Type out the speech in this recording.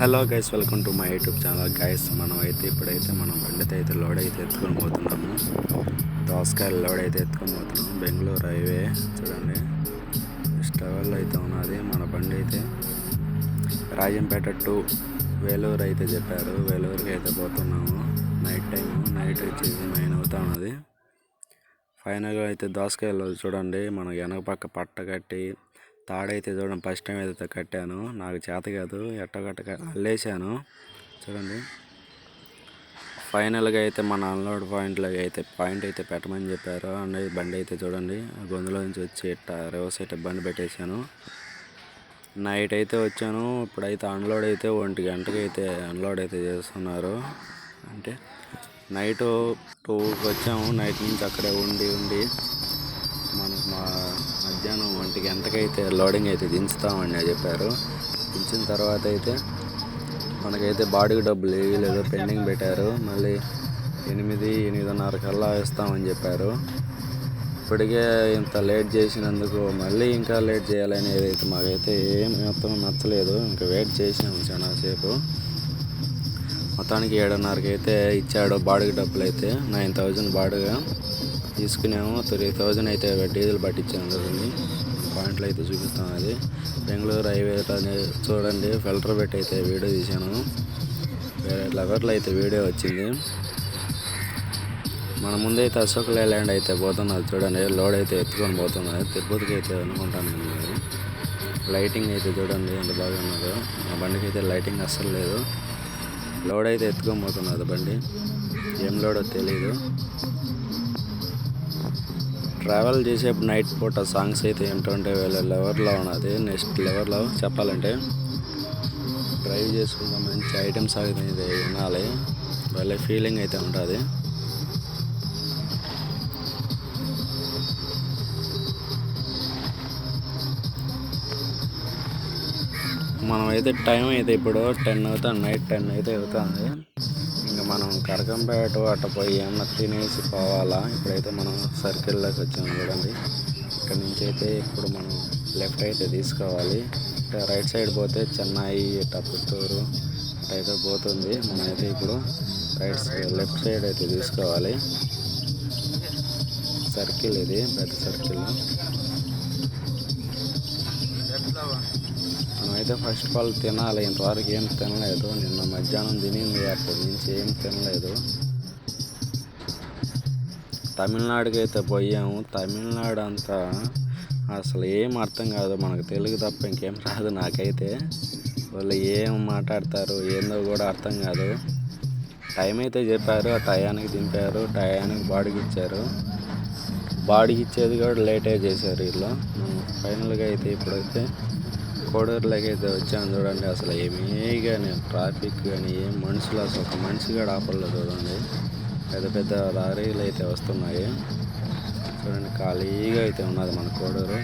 Hello guys welcome to my YouTube channel. Guys మనం అయితే ఇప్పుడైతే మనం బండితో అయితే లోడ్ అయితే ఎత్తుకొని పోతున్నాము. దోసకాయలు లోడ్ అయితే ఎత్తుకొని పోతున్నాము. బెంగళూరు హైవే చూడండి. స్టవర్లో అయితే ఉన్నది మన బండి అయితే. రాజంపేట టు వేలూరు అయితే చెప్పారు. వేలూరుకి అయితే పోతున్నాము. నైట్ టైం నైట్ వచ్చేసి నైన్ అవుతా ఉన్నది. ఫైనల్గా అయితే దోసకాయలు చూడండి మన వెనక పక్క పట్ట కట్టి తాడైతే చూడండి ఫస్ట్ టైం అయితే కట్టాను నాకు చేత కాదు ఎట్టగట్ట అల్లేసాను చూడండి. ఫైనల్గా అయితే మన అన్లోడ్ పాయింట్లో అయితే పాయింట్ అయితే పెట్టమని చెప్పారు. అండ్ బండి అయితే చూడండి గొంతులో నుంచి వచ్చి ఇట్ట రివర్స్ అయితే బండి పెట్టేశాను. నైట్ అయితే వచ్చాను ఇప్పుడైతే అన్లోడ్ అయితే ఒంటి గంటకి అయితే అన్లోడ్ అయితే చేస్తున్నారు. అంటే నైట్ టూకి వచ్చాము నైట్ నుంచి అక్కడే ఉండి ఉండి మనకు మా మధ్యాహ్నం ఒంటి గంటకైతే లోడింగ్ అయితే దించుతామని చెప్పారు. దించిన తర్వాత అయితే మనకైతే బాడీకి డబ్బులు వేయలేదు పెండింగ్ పెట్టారు. మళ్ళీ ఎనిమిది ఎనిమిదిన్నర కల్లా ఇస్తామని చెప్పారు. ఇప్పటికే ఇంత లేట్ చేసినందుకు మళ్ళీ ఇంకా లేట్ చేయాలనేది అయితే మాకైతే ఏం మొత్తం నచ్చలేదు ఇంకా వెయిట్ చేసాము చాలాసేపు మొత్తానికి ఏడున్నరకి అయితే ఇచ్చాడు బాడుగ డబ్బులు అయితే నైన్ థౌజండ్ బాడుగా తీసుకున్నాము. త్రీ థౌజండ్ అయితే డీజిల్ పట్టించాము కదండి పాయింట్లు అయితే చూపిస్తాం అది. బెంగళూరు హైవే అనేది చూడండి. ఫిల్టర్ పెట్టి అయితే వీడియో తీశాను. వేరే లెవర్లో అయితే వీడియో వచ్చింది. మన ముందైతే అశోక్ లేలాండ్ అయితే పోతున్నది చూడండి. లోడ్ అయితే ఎత్తుకొని పోతున్నది తిరుపతికి అయితే అనుకుంటాను నేను లైటింగ్ అయితే చూడండి ఎంత బాగా ఉన్నదో. మా బండికి అయితే లైటింగ్ అస్సలు లేదు. లోడ్ అయితే ఎత్తుకొని పోతున్నది బండి. ఏం లోడో తెలియదు ట్రావెల్ చేసేప్పుడు నైట్ పూట సాంగ్స్ అయితే ఏంటంటే వీళ్ళ లెవర్లో ఉన్నది. నెక్స్ట్ లెవర్లో చెప్పాలంటే డ్రైవ్ చేసుకుంటే మంచి ఐటమ్స్ అయితే వినాలి. వాళ్ళ ఫీలింగ్ అయితే ఉంటుంది. మనమైతే టైం అయితే ఇప్పుడు టెన్ అవుతుంది నైట్ టెన్ అయితే అవుతుంది. మనం కరకంపేట అట్ట పోయి ఏమన్నా తినేసి పోవాలా? ఇప్పుడైతే మనం సర్కిల్లోకి వచ్చాము చూడండి. ఇక్కడ నుంచి అయితే ఇప్పుడు మనం లెఫ్ట్ అయితే తీసుకోవాలి. రైట్ సైడ్ పోతే చెన్నై ఇట్ట పుత్తూరు అయితే పోతుంది. మనమైతే ఇప్పుడు రైట్ సైడ్ లెఫ్ట్ సైడ్ అయితే తీసుకోవాలి. సర్కిల్ ఇది పెద్ద సర్కిల్. అయితే ఫస్ట్ ఆఫ్ ఆల్ తినాలి. ఇంతవరకు ఏం తినలేదు. నిన్న మధ్యాహ్నం తినింది. అప్పటి నుంచి ఏం తినలేదు. తమిళనాడుకి అయితే పోయాము. తమిళనాడు అంతా అసలు ఏం అర్థం కాదు. మనకు తెలుగు తప్ప ఇంకేం రాదు నాకైతే. వాళ్ళు ఏం మాట్లాడతారు ఏందో కూడా అర్థం కాదు. టైం అయితే చెప్పారు. ఆ టయానికి దింపారు. టయానికి బాడీకి ఇచ్చారు బాడీకి ఇచ్చేది కూడా లేటే చేశారు వీళ్ళు. ఫైనల్గా అయితే ఇప్పుడైతే కోడూరులోకి అయితే వచ్చాను చూడండి. అసలు ఏమీ కానీ ట్రాఫిక్ కానీ ఏం మనుషులు అసలు ఒక మనిషి కూడా ఆపలేదు చూడండి. పెద్ద పెద్ద లారీలు అయితే వస్తున్నాయి. చూడండి ఖాళీగా అయితే ఉన్నది మన కోడూరు